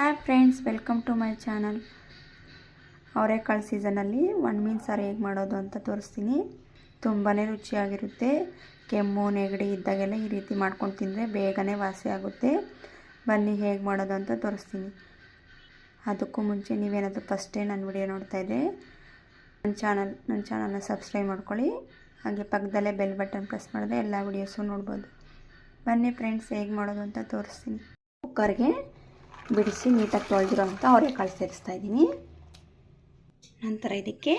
Hi friends welcome to my channel ಅವರೆಕಾಳು ಸೀಸನಲ್ಲಿ ಒಣ ಮೀನು ಸಾರು ಹೇಗೆ ಮಾಡೋದು ಅಂತ ತೋರಿಸ್ತೀನಿ. ತುಂಬಾ ರುಚಿಯಾಗಿರುತ್ತೆ. ಕೆಮ್ಮು, ನೆಗಡಿ ಇದ್ದಾಗೆಲ್ಲ ಈ ರೀತಿ ಮಾಡ್ಕೊಂಡು ತಿಂದರೆ ಬೇಗನೆ ವಾಸಿ ಆಗುತ್ತೆ. ಬನ್ನಿ ಹೇಗೆ ಮಾಡೋದು ಅಂತ ತೋರಿಸ್ತೀನಿ. ಅದಕ್ಕೂ ಮುಂಚೆ ನೀವೇನಾದರೂ ಫಸ್ಟೇ ನನ್ನ ವಿಡಿಯೋ ನೋಡ್ತಾ ಇದ್ದರೆ ನನ್ನ ಚಾನಲ್ ನನ್ನ ಚಾನಲ್ನ ಸಬ್ಸ್ಕ್ರೈಬ್ ಮಾಡ್ಕೊಳ್ಳಿ. ಹಾಗೆ ಪಕ್ಕದಲ್ಲೇ ಬೆಲ್ ಬಟನ್ ಪ್ರೆಸ್ ಮಾಡಿದ್ರೆ ಎಲ್ಲ ವಿಡಿಯೋಸು ನೋಡ್ಬೋದು. ಬನ್ನಿ ಫ್ರೆಂಡ್ಸ್ ಹೇಗೆ ಮಾಡೋದು ಅಂತ ತೋರಿಸ್ತೀನಿ. ಕುಕ್ಕರ್ಗೆ ಬಿಡಿಸಿ ನೀಟಾಗಿ ತೊಳೆದಿರೋ ಅಂಥ ಅವರೆಕಾಳು ಸೇರಿಸ್ತಾ ಇದ್ದೀನಿ. ನಂತರ ಇದಕ್ಕೆ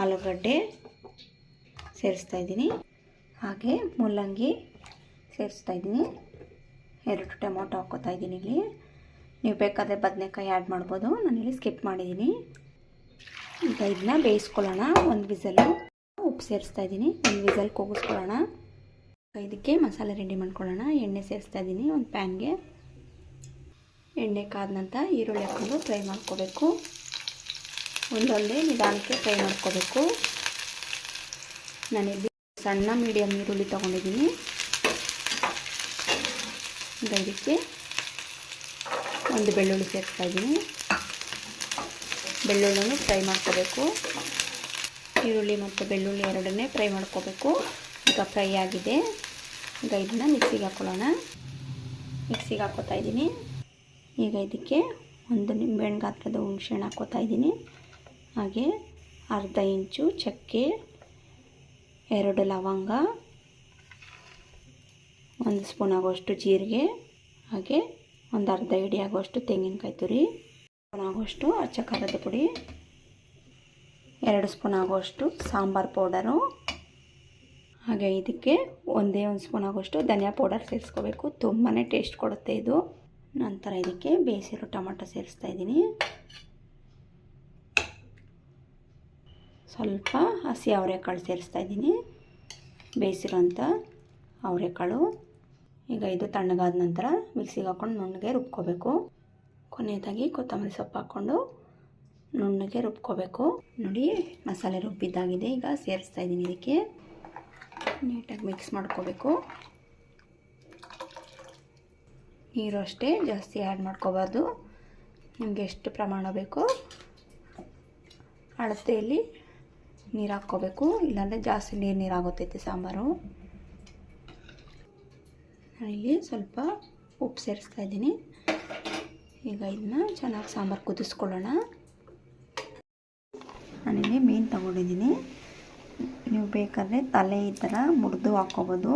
ಆಲೂಗಡ್ಡೆ ಸೇರಿಸ್ತಾ ಇದ್ದೀನಿ. ಹಾಗೆ ಮೂಲಂಗಿ ಸೇರಿಸ್ತಾ ಇದ್ದೀನಿ. ಎರಡು ಟೊಮೊಟೊ ಹಾಕ್ಕೋತಾ ಇದ್ದೀನಿ ಇಲ್ಲಿ. ನೀವು ಬೇಕಾದರೆ ಬದನೆಕಾಯಿ ಆ್ಯಡ್ ಮಾಡ್ಬೋದು. ನಾನಿಲ್ಲಿ ಸ್ಕಿಪ್ ಮಾಡಿದ್ದೀನಿ. ಈಗ ಇದನ್ನ ಬೇಯಿಸ್ಕೊಳ್ಳೋಣ. ಒಂದು ವಿಸಲು ಉಪ್ಪು ಸೇರಿಸ್ತಾ ಇದ್ದೀನಿ. ಒಂದು ವಿಸಲ್ ಕೂಗಿಸ್ಕೊಳ್ಳೋಣ. ಇದಕ್ಕೆ ಮಸಾಲೆ ರೆಡಿ ಮಾಡ್ಕೊಳ್ಳೋಣ. ಎಣ್ಣೆ ಸೇರಿಸ್ತಾ ಇದ್ದೀನಿ. ಒಂದು ಪ್ಯಾನ್ಗೆ. ಎಣ್ಣೆ ಕಾದ ನಂತರ ಈರುಳ್ಳಿ ಹಾಕ್ಕೊಂಡು ಫ್ರೈ ಮಾಡ್ಕೋಬೇಕು. ಒಂದೊಂದೇ ನಿಧಾನಕ್ಕೆ ಫ್ರೈ ಮಾಡ್ಕೋಬೇಕು. ನಾನಿಲ್ಲಿ ಸಣ್ಣ ಮೀಡಿಯಮ್ ಈರುಳ್ಳಿ ತೊಗೊಂಡಿದ್ದೀನಿ. ಇದಕ್ಕೆ ಒಂದು ಬೆಳ್ಳುಳ್ಳಿ ಸೇರಿಸ್ತಾ ಇದ್ದೀನಿ. ಬೆಳ್ಳುಳ್ಳಿಯನ್ನು ಫ್ರೈ ಮಾಡ್ಕೋಬೇಕು. ಈರುಳ್ಳಿ ಮತ್ತು ಬೆಳ್ಳುಳ್ಳಿ ಎರಡನ್ನೇ ಫ್ರೈ ಮಾಡ್ಕೋಬೇಕು. ಈಗ ಫ್ರೈ ಆಗಿದೆ. ಈಗ ಇದನ್ನ ಮಿಕ್ಸಿಗೆ ಹಾಕ್ಕೊಳ್ಳೋಣ ಮಿಕ್ಸಿಗೆ ಹಾಕೋತಾ ಇದ್ದೀನಿ. ಈಗ ಇದಕ್ಕೆ ಒಂದು ನಿಂಬೆಹಣ್ಣು ಗಾತ್ರದ ಹುಣಸೆಹಣ್ಣು ಹಾಕ್ಕೋತಾ ಇದ್ದೀನಿ. ಹಾಗೆ ಅರ್ಧ ಇಂಚು ಚಕ್ಕೆ, ಎರಡು ಲವಂಗ, ಒಂದು ಸ್ಪೂನ್ ಆಗುವಷ್ಟು ಜೀರಿಗೆ, ಹಾಗೆ ಒಂದು ಅರ್ಧ ಇಡಿ ಆಗುವಷ್ಟು ತೆಂಗಿನಕಾಯಿ ತುರಿ, ಸ್ಪೂನ್ ಆಗುವಷ್ಟು ಅಚ್ಚ ಖಾರದ ಪುಡಿ, ಎರಡು ಸ್ಪೂನ್ ಆಗುವಷ್ಟು ಸಾಂಬಾರು ಪೌಡರು, ಹಾಗೆ ಇದಕ್ಕೆ ಒಂದೇ ಒಂದು ಸ್ಪೂನ್ ಆಗುವಷ್ಟು ಧನಿಯಾ ಪೌಡರ್ ಸೇರಿಸ್ಕೋಬೇಕು. ತುಂಬಾ ಟೇಸ್ಟ್ ಕೊಡುತ್ತೆ ಇದು. ನಂತರ ಇದಕ್ಕೆ ಬೇಯಿಸಿರೋ ಟೊಮೆಟೊ ಸೇರಿಸ್ತಾ ಇದ್ದೀನಿ. ಸ್ವಲ್ಪ ಹಸಿ ಅವರೆಕಾಳು ಸೇರಿಸ್ತಾ ಇದ್ದೀನಿ. ಬೇಯಿಸಿರೋಂಥ ಅವರೆಕಾಳು ಈಗ ಇದು ತಣ್ಣಗಾದ ನಂತರ ಮಿಕ್ಸಿಗೆ ಹಾಕ್ಕೊಂಡು ನುಣ್ಣಗೆ ರುಬ್ಕೋಬೇಕು. ಕೊನೆಯದಾಗಿ ಕೊತ್ತಂಬರಿ ಸೊಪ್ಪು ಹಾಕ್ಕೊಂಡು ನುಣ್ಣಗೆ ರುಬ್ಕೋಬೇಕು. ನೋಡಿ, ಮಸಾಲೆ ರುಬ್ಬಿದ್ದಾಗಿದೆ. ಈಗ ಸೇರಿಸ್ತಾ ಇದ್ದೀನಿ ಇದಕ್ಕೆ. ನೀಟಾಗಿ ಮಿಕ್ಸ್ ಮಾಡ್ಕೋಬೇಕು. ನೀರು ಅಷ್ಟೇ ಜಾಸ್ತಿ ಆ್ಯಡ್ ಮಾಡ್ಕೋಬಾರ್ದು. ನಿಮಗೆ ಎಷ್ಟು ಪ್ರಮಾಣ ಬೇಕೋ ಅಳತೆಯಲ್ಲಿ ನೀರು ಹಾಕ್ಕೋಬೇಕು. ಇಲ್ಲಾಂದರೆ ಜಾಸ್ತಿ ನೀರು ನೀರಾಗುತ್ತೈತೆ ಸಾಂಬಾರು. ನಾನಿಲ್ಲಿ ಸ್ವಲ್ಪ ಉಪ್ಪು ಸೇರಿಸ್ತಾ ಇದ್ದೀನಿ. ಈಗ ಇದನ್ನ ಚೆನ್ನಾಗಿ ಸಾಂಬಾರು ಕುದಿಸ್ಕೊಳ್ಳೋಣ. ನಾನಿಲ್ಲಿ ಮೀನು ತೊಗೊಂಡಿದ್ದೀನಿ. ನೀವು ಬೇಕಾದರೆ ತಲೆ ಈ ಥರ ಮುರಿದು ಹಾಕ್ಕೋಬೋದು.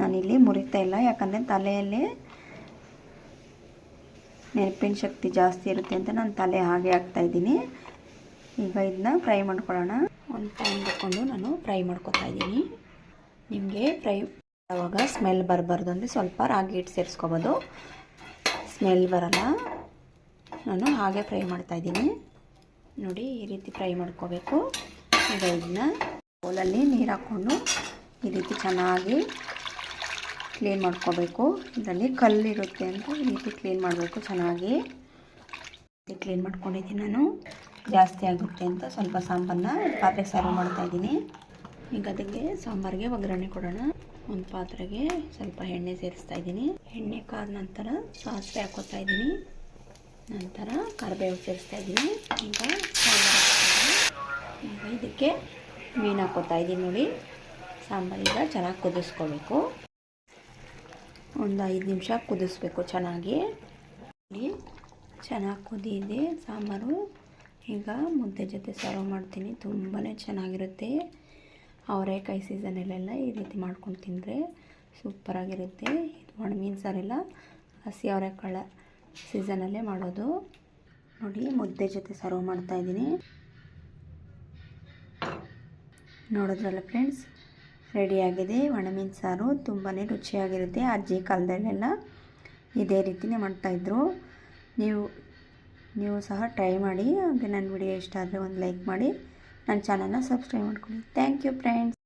ನಾನಿಲ್ಲಿ ಮುರಿತಾ ಇಲ್ಲ. ಯಾಕಂದರೆ ತಲೆಯಲ್ಲೇ ನೆನಪಿನ ಶಕ್ತಿ ಜಾಸ್ತಿ ಇರುತ್ತೆ ಅಂತ ನಾನು ತಲೆ ಹಾಗೆ ಹಾಕ್ತಾಯಿದ್ದೀನಿ ಈಗ ಇದನ್ನ ಫ್ರೈ ಮಾಡ್ಕೊಳ್ಳೋಣ. ಒಂದು ಪ್ಯಾನ್ ಹಾಕ್ಕೊಂಡು ನಾನು ಫ್ರೈ ಮಾಡ್ಕೊತಾ ಇದ್ದೀನಿ. ನಿಮಗೆ ಫ್ರೈ ಆವಾಗ ಸ್ಮೆಲ್ ಬರಬಾರ್ದು ಅಂದರೆ ಸ್ವಲ್ಪ ರಾಗಿ ಹಿಟ್ಟು ಸೇರಿಸ್ಕೋಬೋದು. ಸ್ಮೆಲ್ ಬರಲ್ಲ. ನಾನು ಹಾಗೆ ಫ್ರೈ ಮಾಡ್ತಾಯಿದ್ದೀನಿ ನೋಡಿ, ಈ ರೀತಿ ಫ್ರೈ ಮಾಡ್ಕೋಬೇಕು. ಈಗ ಇದನ್ನ ಬೌಲಲ್ಲಿ ನೀರು ಹಾಕ್ಕೊಂಡು ಈ ರೀತಿ ಚೆನ್ನಾಗಿ ಕ್ಲೀನ್ ಮಾಡ್ಕೋಬೇಕು. ಇದರಲ್ಲಿ ಕಲ್ಲಿರುತ್ತೆ ಅಂತ ಈ ರೀತಿ ಕ್ಲೀನ್ ಮಾಡಬೇಕು ಚೆನ್ನಾಗಿ. ಕ್ಲೀನ್ ಮಾಡ್ಕೊಂಡಿದ್ದೀನಿ ನಾನು. ಜಾಸ್ತಿ ಆಗುತ್ತೆ ಅಂತ ಸ್ವಲ್ಪ ಸಾಂಬಾರನ್ನ ಪಾತ್ರೆ ಸರ್ವ್ ಮಾಡ್ತಾಯಿದ್ದೀನಿ ಈಗ ಅದಕ್ಕೆ ಸಾಂಬಾರಿಗೆ ಒಗ್ಗರಣೆ ಕೊಡೋಣ. ಒಂದು ಪಾತ್ರೆಗೆ ಸ್ವಲ್ಪ ಎಣ್ಣೆ ಸೇರಿಸ್ತಾ ಇದ್ದೀನಿ. ಎಣ್ಣೆ ಕಾದ ನಂತರ ಸಾಸಿವೆ ಹಾಕೋತಾ ಇದ್ದೀನಿ. ನಂತರ ಕರಿಬೇವು ಸೇರಿಸ್ತಾ ಇದ್ದೀನಿ. ಈಗ ಈಗ ಇದಕ್ಕೆ ಮೀನು ಹಾಕೋತಾ ಇದ್ದೀನಿ ನೋಡಿ. ಸಾಂಬಾರಿಗೆ ಚೆನ್ನಾಗಿ ಕುದಿಸ್ಕೋಬೇಕು. ಒಂದು ಐದು ನಿಮಿಷ ಕುದಿಸ್ಬೇಕು ಚೆನ್ನಾಗಿ. ಚೆನ್ನಾಗಿ ಕುದಿದೆ ಸಾಂಬಾರು. ಈಗ ಮುದ್ದೆ ಜೊತೆ ಸರ್ವ್ ಮಾಡ್ತೀನಿ. ತುಂಬಾ ಚೆನ್ನಾಗಿರುತ್ತೆ. ಅವರೇಕಾಯಿ ಸೀಸನಲ್ಲೆಲ್ಲ ಈ ರೀತಿ ಮಾಡ್ಕೊಂಡು ತಿಂದರೆ ಸೂಪರಾಗಿರುತ್ತೆ. ಇದು ಒಣಮೀನು ಸಾರೆಲ್ಲ ಹಸಿ ಅವರೆಕಾಳ ಸೀಸನಲ್ಲೇ ಮಾಡೋದು. ನೋಡಿ, ಮುದ್ದೆ ಜೊತೆ ಸರ್ವ್ ಮಾಡ್ತಾಯಿದ್ದೀನಿ ನೋಡಿದ್ರಲ್ಲ ಫ್ರೆಂಡ್ಸ್ ರೆಡಿಯಾಗಿದೆ. ಒಣಮೀನು ಸಾರು ತುಂಬಾ ರುಚಿಯಾಗಿರುತ್ತೆ. ಅಜ್ಜಿ ಕಾಲದಲ್ಲೆಲ್ಲ ಇದೇ ರೀತಿಯೇ ಮಾಡ್ತಾಯಿದ್ರು. ನೀವು ನೀವು ಸಹ ಟ್ರೈ ಮಾಡಿ. ಹಾಗೆ ನನ್ನ ವಿಡಿಯೋ ಇಷ್ಟ ಆದರೆ ಒಂದು ಲೈಕ್ ಮಾಡಿ. ನನ್ನ ಚಾನಲ್ನ ಸಬ್ಸ್ಕ್ರೈಬ್ ಮಾಡ್ಕೊಳ್ಳಿ. Thank you friends.